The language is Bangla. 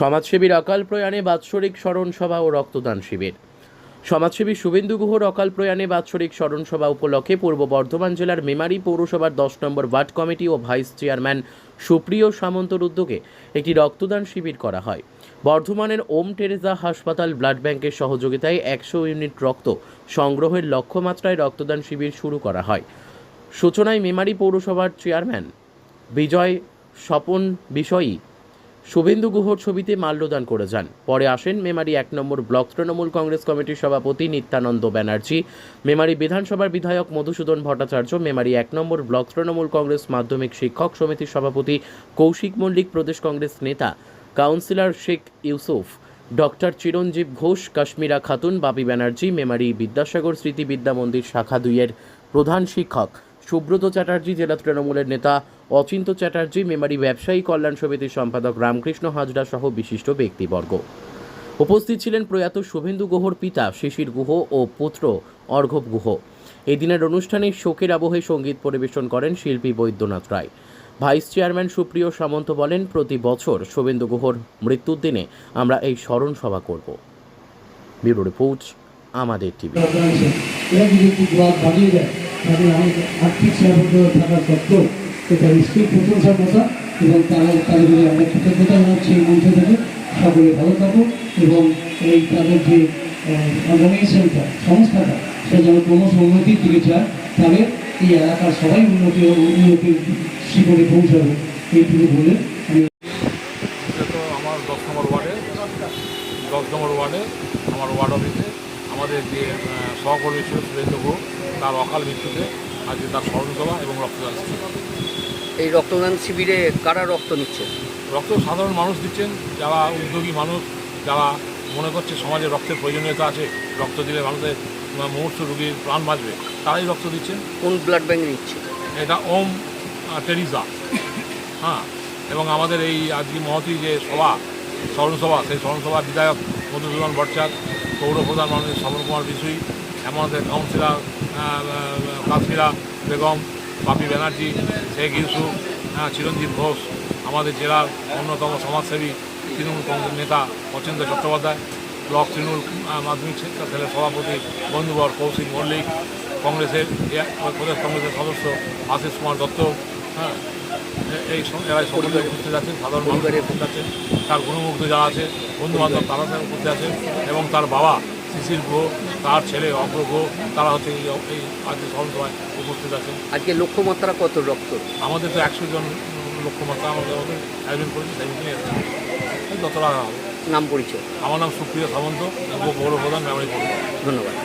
সমাজসেবীর অকাল প্রয়াণে বাৎসরিক স্মরণ সভা ও রক্তদান শিবির। সমাজসেবী শুভেন্দু গুহর অকাল প্রয়াণে বাৎসরিক স্মরণ সভা উপলক্ষে পূর্ব বর্ধমান জেলার মেমারি পৌরসভার দশ নম্বর ওয়ার্ড কমিটি ও ভাইস চেয়ারম্যান সুপ্রিয় সামন্তর উদ্যোগে একটি রক্তদান শিবির করা হয়। বর্ধমানের ওম টেরেজা হাসপাতাল ব্লাড ব্যাংকের সহযোগিতায় একশো ইউনিট রক্ত সংগ্রহের লক্ষ্যমাত্রায় রক্তদান শিবির শুরু করা হয়। সূচনায় মেমারি পৌরসভার চেয়ারম্যান বিজয় স্বপন বিষয়ী শুভেন্দু গুহর ছবিতে মাল্যদান করে যান। পরে আসেন মেমারি এক নম্বর ব্লক তৃণমূল কংগ্রেস কমিটির সভাপতি নিত্যানন্দ ব্যানার্জি। মেমারি বিধানসভার বিধায়ক মধুসূদন ভট্টাচার্য, মেমারি এক নম্বর ব্লক তৃণমূল কংগ্রেস মাধ্যমিক শিক্ষক সমিতির সভাপতি কৌশিক মল্লিক, প্রদেশ কংগ্রেস নেতা কাউন্সিলর শেখ ইউসুফ, ডক্টর চিরঞ্জীব ঘোষ, কাশ্মীরা খাতুন, বাপি ব্যানার্জি, মেমারি বিদ্যাসাগর স্মৃতি বিদ্যা মন্দির শাখা দুইয়ের প্রধান শিক্ষক। সুব্রত চ্যাটার্জি, জেলা তৃণমূলের নেতা অচিন্ত চ্যাটার্জি, মেমারি ব্যবসায়ী কল্যাণ সমিতির সম্পাদক রামকৃষ্ণ হাজরা সহ বিশিষ্ট ব্যক্তিবর্গ। উপস্থিত ছিলেন প্রয়াত শুভেন্দু গুহর পিতা শিশির গুহ ও পুত্র অর্ঘব গুহ। এই দিনের অনুষ্ঠানে শোকের আবহে সংগীত পরিবেশন করেন শিল্পী বৈদ্যনাথ রায়। ভাইস চেয়ারম্যান সুপ্রিয় সামন্ত বলেন, প্রতি বছর শুভেন্দু গুহর মৃত্যুর দিনে আমরা এই স্মরণ সভা করব। Bureau report, Amader TV. দেয় অনেক আর্থিক সীমাবদ্ধ থাকা সত্ত্বেও এটা নিশ্চয়ই প্রশংসার কথা এবং তারা তাদের যদি আমরা কৃতজ্ঞতা জানাচ্ছি এই মঞ্চ থেকে। সকলে ভালো থাকুক এবং এই তাদের যে অর্গানাইজেশনটা সংস্থাটা, সে যেন ক্রমশ উন্নতির দিকে যায়, তাহলে এই এলাকার সবাই উন্নতি উন্নতির শিখরে পৌঁছাবে। এইটুকু বলে আমি দশ নম্বর ওয়ার্ডে, দশ নম্বর ওয়ার্ডে, আমার ওয়ার্ড অফিসে আমাদের যে সহকর্মী ছিল সুরেন্দ্র ঘোষ তার অকাল মৃত্যুতে আজকে তার স্মরণ সভা এবং রক্তদান শিবির। এই রক্তদান শিবিরে কারা রক্ত নিচ্ছে? রক্ত সাধারণ মানুষ দিচ্ছেন যারা উদ্যোগী মানুষ যারা মনে করছে সমাজে রক্তের প্রয়োজনীয়তা আছে রক্ত দিলে মানুষের মুহূর্ত রোগীর প্রাণ বাঁচবে তারাই রক্ত দিচ্ছেন। কোন ব্লাড ব্যাংক নিচ্ছে? এটা ওম টেরিজা। হ্যাঁ এবং আমাদের এই আজকে মহতি যে সভা স্মরণসভা সেই স্মরণসভার বিধায়ক মধুসূদন ভট্টাচার্য পৌর প্রধান মাননীয় সমর কুমার বিশুই আমাদের কাউন্সিলর কাশ্মীরা বেগম বাপি ব্যানার্জি শেখ ইউসুফ হ্যাঁ, চিরঞ্জীব ঘোষ আমাদের জেলার অন্যতম সমাজসেবী তৃণমূল কংগ্রেস নেতা অচিন্ত চট্টোপাধ্যায় ব্লক তৃণমূল মাধ্যমিক শিক্ষা সেলের সভাপতি বন্ধুবর কৌশিক মল্লিক কংগ্রেসের প্রদেশ কংগ্রেসের সদস্য আশিস কুমার দত্ত হ্যাঁ এই এরাই সকলে উপস্থিত আছেন সাধারণ মানুষের উপস্থিত আছেন। তার গুণমুগ্ধ যারা আছে বন্ধু বান্ধব তারা তারা উপস্থিত আছেন এবং তার বাবা শিশির গুহ তার ছেলে অগ্র তারা হচ্ছে এই আজকে সন্ধ্যায় উপস্থিত আছেন। আজকে লক্ষ্যমাত্রা কত রক্ত? আমাদের তো একশো জন লক্ষ্যমাত্রা আমাদের মধ্যে আয়োজন করেছে এসেছে। এই যতটা হবে নাম পরিচয়? আমার নাম সুপ্রিয় সামন্ত উপ পৌর প্রধান মেমারি ধন্যবাদ।